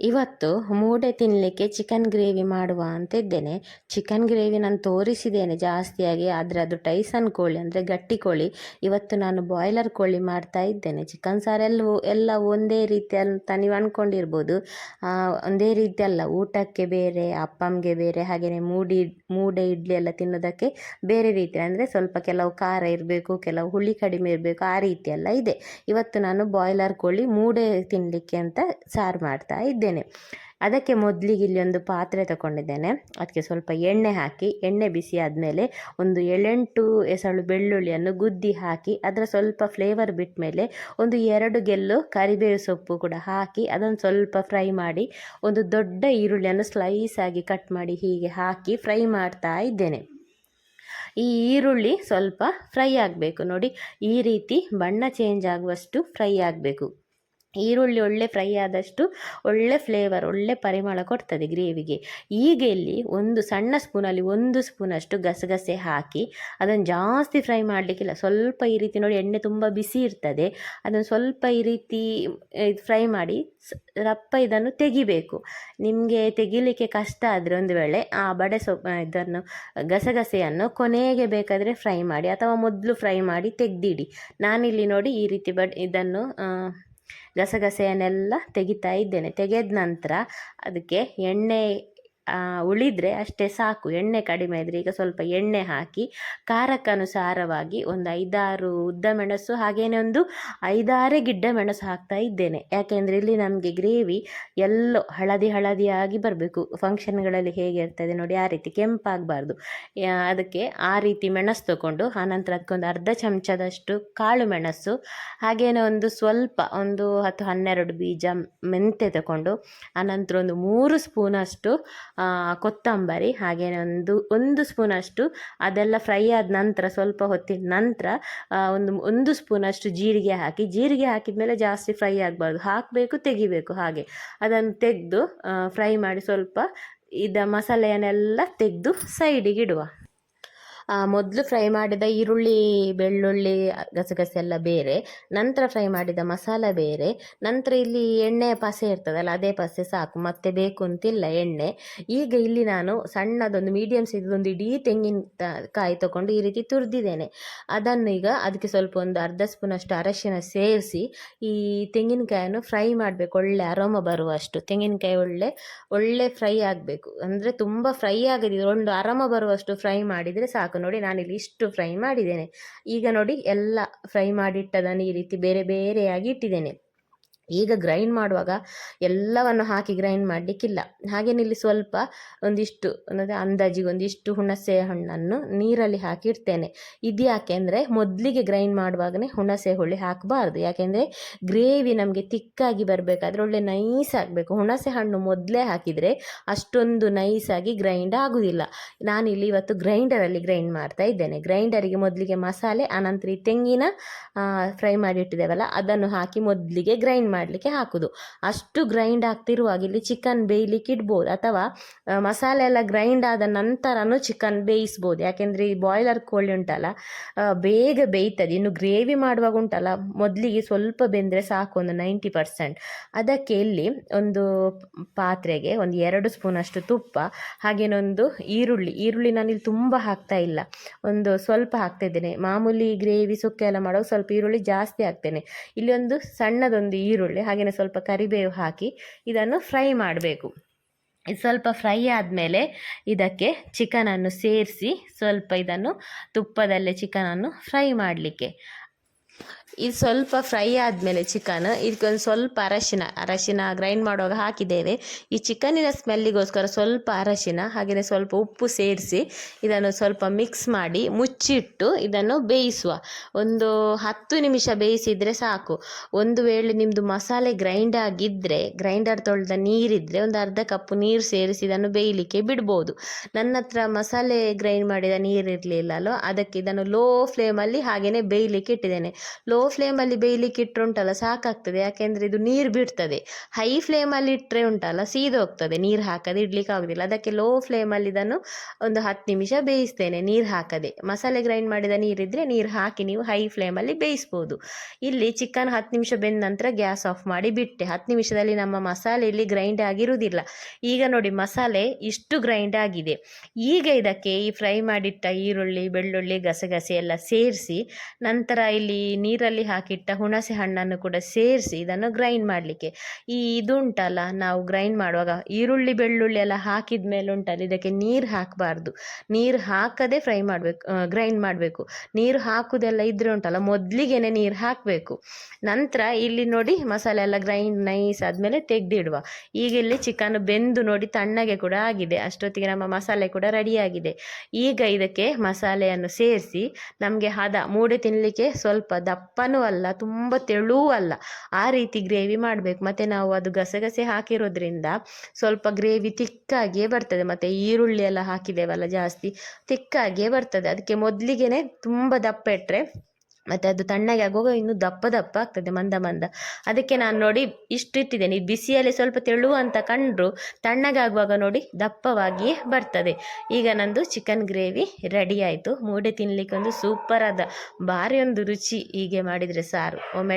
ಇವತ್ತು ಮೂಡೆ ತಿನ್ನಲಿಕ್ಕೆ chicken gravy ಮಾಡುವ ಅಂತ ಇದ್ದೇನೆ ಚಿಕನ್ ಗ್ರೇವಿ ನಾನು ತೋರಿಸಿದ್ದೇನೆ ಜಾಸ್ತಿಯಾಗಿ, ಆದರೆ ಅದು ಟೈಸನ್ ಕೋಳಿ ಅಂದರೆ ಗಟ್ಟಿ ಕೋಳಿ. ಇವತ್ತು ನಾನು ಬಾಯ್ಲರ್ ಕೋಳಿ ಮಾಡ್ತಾ ಇದ್ದೇನೆ. ಚಿಕನ್ ಸಾರೆಲ್ಲವೂ ಎಲ್ಲ ಒಂದೇ ರೀತಿಯಲ್ಲಿ ನೀವು ಅಂದ್ಕೊಂಡಿರ್ಬೋದು ಒಂದೇ ರೀತಿ ಅಲ್ಲ, ಊಟಕ್ಕೆ ಬೇರೆ, ಅಪ್ಪಂಗೆ ಬೇರೆ ಹಾಗೆಯೇ ಮೂಡಿ, ಮೂಡೆ ಇಡ್ಲಿ ಎಲ್ಲ ತಿನ್ನೋದಕ್ಕೆ ಬೇರೆ ರೀತಿ. ಅಂದರೆ ಸ್ವಲ್ಪ ಕೆಲವು ಖಾರ ಇರಬೇಕು, ಕೆಲವು ಹುಳಿ ಕಡಿಮೆ ಇರಬೇಕು, ಆ ರೀತಿಯೆಲ್ಲ ಇದೆ. ಇವತ್ತು ನಾನು ಬಾಯ್ಲರ್ ಕೋಳಿ ಮೂಡೆ ತಿನ್ನಲಿಕ್ಕೆ ಅಂತ ಸಾರು ಮಾಡ್ತಾ ಅದಕ್ಕೆ ಮೊದಲಿಗೆ ಇಲ್ಲಿ ಒಂದು ಪಾತ್ರೆ ತಗೊಂಡಿದ್ದೇನೆ. ಅದಕ್ಕೆ ಸ್ವಲ್ಪ ಎಣ್ಣೆ ಹಾಕಿ, ಎಣ್ಣೆ ಬಿಸಿ ಆದಮೇಲೆ ಒಂದು ಏಳೆಂಟು ಎಸಳು ಬೆಳ್ಳುಳ್ಳಿಯನ್ನು ಗುದ್ದಿ ಹಾಕಿ, ಅದರ ಸ್ವಲ್ಪ ಫ್ಲೇವರ್ ಬಿಟ್ಟ ಮೇಲೆ ಒಂದು ಎರಡು ಗೆಲ್ಲು ಕರಿಬೇವು ಸೊಪ್ಪು ಕೂಡ ಹಾಕಿ, ಅದನ್ನು ಸ್ವಲ್ಪ ಫ್ರೈ ಮಾಡಿ, ಒಂದು ದೊಡ್ಡ ಈರುಳ್ಳಿಯನ್ನು ಸ್ಲೈಸ್ ಆಗಿ ಕಟ್ ಮಾಡಿ ಹೀಗೆ ಹಾಕಿ ಫ್ರೈ ಮಾಡ್ತಾ ಇದ್ದೇನೆ. ಈ ಈರುಳ್ಳಿ ಸ್ವಲ್ಪ ಫ್ರೈ ಆಗಬೇಕು ನೋಡಿ. ಈ ರೀತಿ ಬಣ್ಣ ಚೇಂಜ್ ಆಗುವಷ್ಟು ಫ್ರೈ ಆಗಬೇಕು. ಈರುಳ್ಳಿ ಒಳ್ಳೆ ಫ್ರೈ ಆದಷ್ಟು ಒಳ್ಳೆ ಫ್ಲೇವರ್ ಒಳ್ಳೆ ಪರಿಮಳ ಕೊಡ್ತದೆ ಗ್ರೇವಿಗೆ ಈಗ ಇಲ್ಲಿ ಒಂದು ಸಣ್ಣ ಸ್ಪೂನಲ್ಲಿ ಒಂದು ಸ್ಪೂನಷ್ಟು ಗಸಗಸೆ ಹಾಕಿ ಅದನ್ನು ಜಾಸ್ತಿ ಫ್ರೈ ಮಾಡಲಿಕ್ಕಿಲ್ಲ. ಸ್ವಲ್ಪ ಈ ರೀತಿ ನೋಡಿ ಎಣ್ಣೆ ತುಂಬ ಬಿಸಿ ಇರ್ತದೆ. ಅದನ್ನು ಸ್ವಲ್ಪ ಈ ರೀತಿ ಫ್ರೈ ಮಾಡಿ ರಪ್ಪ ಇದನ್ನು ತೆಗಿಬೇಕು. ನಿಮಗೆ ತೆಗಿಲಿಕ್ಕೆ ಕಷ್ಟ ಆದರೆ ಒಂದು ವೇಳೆ ಆ ಬಡೆ ಸೊ ಇದನ್ನು, ಗಸಗಸೆಯನ್ನು ಕೊನೆಗೆ ಬೇಕಾದರೆ ಫ್ರೈ ಮಾಡಿ ಅಥವಾ ಮೊದಲು ಫ್ರೈ ಮಾಡಿ ತೆಗೆದಿಡಿ. ನಾನಿಲ್ಲಿ ನೋಡಿ ಈ ರೀತಿ ಬಡ್, ಇದನ್ನು ಗಸಗಸೆಯನ್ನೆಲ್ಲ ತೆಗಿತಾ ಇದ್ದೇನೆ. ತೆಗೆದ ನಂತರ ಅದಕ್ಕೆ ಎಣ್ಣೆ ಉಳಿದ್ರೆ ಅಷ್ಟೇ ಸಾಕು. ಎಣ್ಣೆ ಕಡಿಮೆ ಇದ್ರೆ ಈಗ ಸ್ವಲ್ಪ ಎಣ್ಣೆ ಹಾಕಿ, ಖಾರಕ್ಕನುಸಾರವಾಗಿ ಒಂದು ಐದಾರು ಉದ್ದ ಮೆಣಸು ಹಾಗೇನೆ ಒಂದು ಐದಾರೇ ಗಿಡ್ಡ ಮೆಣಸು ಹಾಕ್ತಾ ಇದ್ದೇನೆ. ಯಾಕೆಂದರೆ ಇಲ್ಲಿ ನಮಗೆ ಗ್ರೇವಿ ಎಲ್ಲೋ ಹಳದಿ ಹಳದಿಯಾಗಿ ಬರಬೇಕು. ಫಂಕ್ಷನ್ಗಳಲ್ಲಿ ಹೇಗೆ ಇರ್ತದೆ ನೋಡಿ, ಆ ರೀತಿ ಕೆಂಪಾಗಬಾರ್ದು. ಅದಕ್ಕೆ ಆ ರೀತಿ ಮೆಣಸು ತಗೊಂಡು ಆನಂತರ ಅದಕ್ಕೊಂದು ಅರ್ಧ ಚಮಚದಷ್ಟು ಕಾಳು ಮೆಣಸು, ಹಾಗೇನೆ ಒಂದು ಸ್ವಲ್ಪ ಒಂದು ಹತ್ತು ಹನ್ನೆರಡು ಬೀಜ ಮೆಂತೆ ತಗೊಂಡು ಆನಂತರ ಒಂದು ಮೂರು ಸ್ಪೂನಷ್ಟು ಕೊತ್ತಂಬರಿ, ಹಾಗೆ ಒಂದು ಒಂದು ಸ್ಪೂನಷ್ಟು ಅದೆಲ್ಲ ಫ್ರೈ ಆದ ನಂತರ, ಸ್ವಲ್ಪ ಹೊತ್ತಿನ ನಂತರ ಒಂದು ಒಂದು ಸ್ಪೂನಷ್ಟು ಜೀರಿಗೆ ಹಾಕಿ, ಜೀರಿಗೆ ಹಾಕಿದ ಮೇಲೆ ಜಾಸ್ತಿ ಫ್ರೈ ಆಗಬಾರ್ದು. ಹಾಕಬೇಕು, ತೆಗಿಬೇಕು ಹಾಗೆ. ಅದನ್ನು ತೆಗೆದು ಫ್ರೈ ಮಾಡಿ ಸ್ವಲ್ಪ ಇದ ಮಸಾಲೆಯನ್ನೆಲ್ಲ ತೆಗೆದು ಸೈಡಿಗೆ ಇಡುವ. ಮೊದಲು ಫ್ರೈ ಮಾಡಿದ ಈರುಳ್ಳಿ, ಬೆಳ್ಳುಳ್ಳಿ ಗಸಗಸೆ ಎಲ್ಲ ಬೇರೆ, ನಂತರ ಫ್ರೈ ಮಾಡಿದ ಮಸಾಲ ಬೇರೆ, ನಂತರ ಇಲ್ಲಿ ಎಣ್ಣೆ ಪಸೆ ಇರ್ತದಲ್ಲ, ಅದೇ ಪಸೆ ಸಾಕು, ಮತ್ತೆ ಬೇಕು ಅಂತಿಲ್ಲ ಎಣ್ಣೆ. ಈಗ ಇಲ್ಲಿ ನಾನು ಸಣ್ಣದೊಂದು ಮೀಡಿಯಮ್ ಸಿದ್ದೊಂದು ಇಡೀ ತೆಂಗಿನ ಕಾಯಿ ತಗೊಂಡು ಈ ರೀತಿ ತುರಿದಿದ್ದೇನೆ. ಅದನ್ನು ಈಗ ಅದಕ್ಕೆ ಸ್ವಲ್ಪ ಒಂದು ಅರ್ಧ ಸ್ಪೂನಷ್ಟು ಅರಶಿನ ಸೇರಿಸಿ, ಈ ತೆಂಗಿನಕಾಯನ್ನು ಫ್ರೈ ಮಾಡಬೇಕು. ಒಳ್ಳೆ ಅರೋಮ ಬರುವಷ್ಟು ತೆಂಗಿನಕಾಯಿ ಒಳ್ಳೆ ಒಳ್ಳೆ ಫ್ರೈ ಆಗಬೇಕು. ಅಂದರೆ ತುಂಬ ಫ್ರೈ ಆಗದಿದ್ರೆ, ಒಂದು ಅರಮ ಬರುವಷ್ಟು ಫ್ರೈ ಮಾಡಿದರೆ ಸಾಕು. ನೋಡಿ ನಾನಿಲ್ಲಿ ಇಷ್ಟು ಫ್ರೈ ಮಾಡಿದ್ದೇನೆ. ಈಗ ನೋಡಿ ಎಲ್ಲ ಫ್ರೈ ಮಾಡಿಟ್ಟದನ್ನು ಈ ರೀತಿ ಬೇರೆ ಬೇರೆಯಾಗಿ ಇಟ್ಟಿದ್ದೇನೆ. ಈಗ ಗ್ರೈಂಡ್ ಮಾಡುವಾಗ ಎಲ್ಲವನ್ನು ಹಾಕಿ ಗ್ರೈಂಡ್ ಮಾಡಲಿಕ್ಕಿಲ್ಲ. ಹಾಗೇನೆ ಇಲ್ಲಿ ಸ್ವಲ್ಪ ಒಂದಿಷ್ಟು, ಅಂದರೆ ಅಂದಾಜಿಗೆ ಒಂದಿಷ್ಟು ಹುಣಸೆ ಹಣ್ಣನ್ನು ನೀರಲ್ಲಿ ಹಾಕಿ ಇಡ್ತೇನೆ ಇದು ಯಾಕೆ ಅಂದರೆ ಮೊದಲಿಗೆ ಗ್ರೈಂಡ್ ಮಾಡುವಾಗಲೇ ಹುಣಸೆ ಹುಳಿ ಹಾಕಬಾರ್ದು. ಯಾಕೆಂದರೆ ಗ್ರೇವಿ ನಮಗೆ ತಿಕ್ಕಾಗಿ ಬರಬೇಕಾದ್ರೆ ಒಳ್ಳೆ ನೈಸ್ ಆಗಬೇಕು. ಹುಣಸೆ ಹಣ್ಣು ಮೊದಲೇ ಹಾಕಿದರೆ ಅಷ್ಟೊಂದು ನೈಸಾಗಿ ಗ್ರೈಂಡ್ ಆಗುವುದಿಲ್ಲ ಇಲ್ಲಿ ಇವತ್ತು ಗ್ರೈಂಡರಲ್ಲಿ ಗ್ರೈಂಡ್ ಮಾಡ್ತಾ ಇದ್ದೇನೆ. ಗ್ರೈಂಡರಿಗೆ ಮೊದಲಿಗೆ ಮಸಾಲೆ, ಆನಂತರ ಈ ತೆಂಗಿನ ಫ್ರೈ ಮಾಡಿ ಇಟ್ಟಿದ್ದೇವಲ್ಲ, ಅದನ್ನು ಹಾಕಿ ಮೊದಲಿಗೆ ಗ್ರೈಂಡ್ ಮಾಡಲಿಕ್ಕೆ ಹಾಕೋದು. ಅಷ್ಟು ಗ್ರೈಂಡ್ ಆಗ್ತಿರುವಾಗ ಇಲ್ಲಿ ಚಿಕನ್ ಬೇಯಲಿಕ್ಕೆ ಇಡ್ಬೋದು. ಅಥವಾ ಮಸಾಲೆ ಎಲ್ಲ ಗ್ರೈಂಡ್ ಆದ ನಂತರನೂ ಚಿಕನ್ ಬೇಯಿಸ್ಬೋದು. ಯಾಕೆಂದರೆ ಈ ಬಾಯ್ಲರ್ ಕೋಳಿ ಉಂಟಲ್ಲ ಬೇಗ ಬೇಯ್ತದೆ. ಇನ್ನು ಗ್ರೇವಿ ಮಾಡುವಾಗ ಉಂಟಲ್ಲ, ಮೊದಲಿಗೆ ಸ್ವಲ್ಪ ಬೆಂದರೆ ಸಾಕು, ಒಂದು ನೈಂಟಿ ಪರ್ಸೆಂಟ್. ಅದಕ್ಕೆ ಇಲ್ಲಿ ಒಂದು ಪಾತ್ರೆಗೆ ಒಂದು ಎರಡು ಸ್ಪೂನಷ್ಟು ತುಪ್ಪ ಹಾಗೇನೊಂದು ಈರುಳ್ಳಿ. ಈರುಳ್ಳಿ ನಾನು ಇಲ್ಲಿ ತುಂಬ ಹಾಕ್ತಾ ಇಲ್ಲ. ಒಂದು ಸ್ವಲ್ಪ ಹಾಕ್ತಾ ಇದ್ದೇನೆ. ಮಾಮೂಲಿ ಗ್ರೇವಿ ಸುಕ್ಕ ಎಲ್ಲ ಮಾಡುವಾಗ ಸ್ವಲ್ಪ ಈರುಳ್ಳಿ ಜಾಸ್ತಿ ಹಾಕ್ತೇನೆ. ಇಲ್ಲಿ ಒಂದು ಸಣ್ಣದೊಂದು ಈರುಳ್ಳಿ. ಹಾಗೆಯೇ ಸ್ವಲ್ಪ ಕರಿಬೇವು ಹಾಕಿ ಇದನ್ನು ಫ್ರೈ ಮಾಡಬೇಕು. ಇದು ಸ್ವಲ್ಪ ಫ್ರೈ ಆದಮೇಲೆ ಇದಕ್ಕೆ ಚಿಕನನ್ನು ಸೇರಿಸಿ ಸ್ವಲ್ಪ ಇದನ್ನು ತುಪ್ಪದಲ್ಲೇ ಚಿಕನನ್ನು ಫ್ರೈ ಮಾಡಲಿಕ್ಕೆ. ಇದು ಸ್ವಲ್ಪ ಫ್ರೈ ಆದಮೇಲೆ ಚಿಕನ್ ಇದಕ್ಕೊಂದು ಸ್ವಲ್ಪ ಅರಶಿನ ಅರಶಿನ ಗ್ರೈಂಡ್ ಮಾಡುವಾಗ ಹಾಕಿದ್ದೇವೆ. ಈ ಚಿಕನಿನ ಸ್ಮೆಲ್ಲಿಗೋಸ್ಕರ ಸ್ವಲ್ಪ ಅರಶಿನ ಹಾಗೆಯೇ ಸ್ವಲ್ಪ ಉಪ್ಪು ಸೇರಿಸಿ ಇದನ್ನು ಸ್ವಲ್ಪ ಮಿಕ್ಸ್ ಮಾಡಿ ಮುಚ್ಚಿಟ್ಟು ಇದನ್ನು ಬೇಯಿಸುವ. ಒಂದು ಹತ್ತು ನಿಮಿಷ ಬೇಯಿಸಿದರೆ ಸಾಕು. ಒಂದು ವೇಳೆ ನಿಮ್ಮದು ಮಸಾಲೆ ಗ್ರೈಂಡ್ ಆಗಿದ್ದರೆ ಗ್ರೈಂಡರ್ ತೊಳೆದ ನೀರಿದ್ದರೆ ಒಂದು ಅರ್ಧ ಕಪ್ ನೀರು ಸೇರಿಸಿ ಇದನ್ನು ಬೇಯಲಿಕ್ಕೆ ಬಿಡ್ಬೋದು. ನನ್ನ ಹತ್ರ ಮಸಾಲೆ ಗ್ರೈಂಡ್ ಮಾಡಿದ ನೀರು ಇರಲಿಲ್ಲಲ್ಲೋ, ಅದಕ್ಕೆ ಇದನ್ನು ಲೋ ಫ್ಲೇಮಲ್ಲಿ ಹಾಗೆಯೇ ಬೇಯಲಿಕ್ಕೆ ಇಟ್ಟಿದ್ದೇನೆ. ಲೋ ಫ್ಲೇಮಲ್ಲಿ ಬೇಯಲಿಕ್ಕೆ ಇಟ್ಟರೆ ಉಂಟಲ್ಲ, ಸಾಕಾಗ್ತದೆ. ಯಾಕೆಂದರೆ ಇದು ನೀರು ಬಿಡ್ತದೆ. ಹೈ ಫ್ಲೇಮಲ್ಲಿ ಇಟ್ಟರೆ ಉಂಟಲ್ಲ, ಸೀದೋಗ್ತದೆ. ನೀರು ಹಾಕದೆ ಇಡ್ಲಿಕ್ಕೆ ಆಗೋದಿಲ್ಲ. ಅದಕ್ಕೆ ಲೋ ಫ್ಲೇಮಲ್ಲಿ ಇದನ್ನು ಒಂದು ಹತ್ತು ನಿಮಿಷ ಬೇಯಿಸ್ತೇನೆ, ನೀರು ಹಾಕದೆ. ಮಸಾಲೆ ಗ್ರೈಂಡ್ ಮಾಡಿದ ನೀರಿದ್ದರೆ ನೀರು ಹಾಕಿ ನೀವು ಹೈ ಫ್ಲೇಮಲ್ಲಿ ಬೇಯಿಸ್ಬೋದು. ಇಲ್ಲಿ ಚಿಕನ್ ಹತ್ತು ನಿಮಿಷ ಬೆಂದ ನಂತರ ಗ್ಯಾಸ್ ಆಫ್ ಮಾಡಿ ಬಿಟ್ಟೆ. ಹತ್ತು ನಿಮಿಷದಲ್ಲಿ ನಮ್ಮ ಮಸಾಲೆ ಇಲ್ಲಿ ಗ್ರೈಂಡ್ ಆಗಿರುವುದಿಲ್ಲ ಈಗ ನೋಡಿ, ಮಸಾಲೆ ಇಷ್ಟು ಗ್ರೈಂಡ್ ಆಗಿದೆ. ಈಗ ಇದಕ್ಕೆ ಈ ಫ್ರೈ ಮಾಡಿಟ್ಟ ಈರುಳ್ಳಿ, ಬೆಳ್ಳುಳ್ಳಿ, ಗಸಗಸೆ ಎಲ್ಲ ಸೇರಿಸಿ ನಂತರ ಇಲ್ಲಿ ನೀರಲ್ಲಿ ಹಾಕಿಟ್ಟ ಹುಣಸೆ ಹಣ್ಣನ್ನು ಕೂಡ ಸೇರಿಸಿ ಇದನ್ನು ಗ್ರೈಂಡ್ ಮಾಡಲಿಕ್ಕೆ. ಈ ಇದುಂಟಲ್ಲ, ನಾವು ಗ್ರೈಂಡ್ ಮಾಡುವಾಗ ಈರುಳ್ಳಿ, ಬೆಳ್ಳುಳ್ಳಿ ಎಲ್ಲ ಹಾಕಿದ ಮೇಲೆ ಉಂಟಲ್ಲ, ಇದಕ್ಕೆ ನೀರು ಹಾಕಬಾರ್ದು. ನೀರು ಹಾಕದೆ ಫ್ರೈ ಮಾಡಬೇಕು ಗ್ರೈಂಡ್ ಮಾಡಬೇಕು. ನೀರು ಹಾಕುವುದೆಲ್ಲ ಇದ್ರೆ ಉಂಟಲ್ಲ, ಮೊದಲಿಗೆನೆ ನೀರು ಹಾಕಬೇಕು. ನಂತರ ಇಲ್ಲಿ ನೋಡಿ ಮಸಾಲೆ ಎಲ್ಲ ಗ್ರೈಂಡ್ ನೈಸ್ ಆದಮೇಲೆ ತೆಗೆದಿಡುವ. ಈಗ ಇಲ್ಲಿ ಚಿಕನ್ ಬೆಂದು ನೋಡಿ ತಣ್ಣಗೆ ಕೂಡ ಆಗಿದೆ. ಅಷ್ಟೊತ್ತಿಗೆ ನಮ್ಮ ಮಸಾಲೆ ಕೂಡ ರೆಡಿಯಾಗಿದೆ ಈಗ ಇದಕ್ಕೆ ಮಸಾಲೆಯನ್ನು ಸೇರಿಸಿ ನಮಗೆ ಹದ, ಮೂಡೆ ತಿನ್ನಲಿಕ್ಕೆ ಸ್ವಲ್ಪ ದಪ್ಪನೂ ಅಲ್ಲ, ತುಂಬ ತೆಳುವೂ ಅಲ್ಲ. ಆ ರೀತಿ ಗ್ರೇವಿ ಮಾಡಬೇಕು. ಮತ್ತು ನಾವು ಅದು ಗಸಗಸೆ ಹಾಕಿರೋದ್ರಿಂದ ಸ್ವಲ್ಪ ಗ್ರೇವಿ ತಿಕ್ಕಾಗಿಯೇ ಬರ್ತದೆ. ಮತ್ತು ಈರುಳ್ಳಿ ಎಲ್ಲ ಹಾಕಿದ್ದೇವಲ್ಲ ಜಾಸ್ತಿ, ತಿಕ್ಕಾಗಿಯೇ ಬರ್ತದೆ. ಅದಕ್ಕೆ ಮೊದಲಿಗೆನೇ ತುಂಬ ದಪ್ಪ ಇಟ್ಟರೆ ಮತ್ತು ಅದು ತಣ್ಣಗೆ ಆಗುವಾಗ ಇನ್ನೂ ದಪ್ಪ ದಪ್ಪ ಆಗ್ತದೆ, ಮಂದ ಮಂದ. ಅದಕ್ಕೆ ನಾನು ನೋಡಿ ಇಷ್ಟು ಇಟ್ಟಿದ್ದೇನೆ ಬಿಸಿಯಲ್ಲಿ ಸ್ವಲ್ಪ ತೆಳು ಅಂತ ತಣ್ಣಗೆ ತಣ್ಣಗಾಗುವಾಗ ನೋಡಿ ದಪ್ಪವಾಗಿಯೇ ಬರ್ತದೆ. ಈಗ ನಂದು ಚಿಕನ್ ಗ್ರೇವಿ ರೆಡಿ ಆಯಿತು. ಮೂಡೆ ತಿನ್ನಲಿಕ್ಕೆ ಒಂದು ಸೂಪರ್ ಆದ, ಭಾರಿ ಒಂದು ರುಚಿ ಹೀಗೆ ಮಾಡಿದರೆ ಸಾರು. ಒಮ್ಮೆ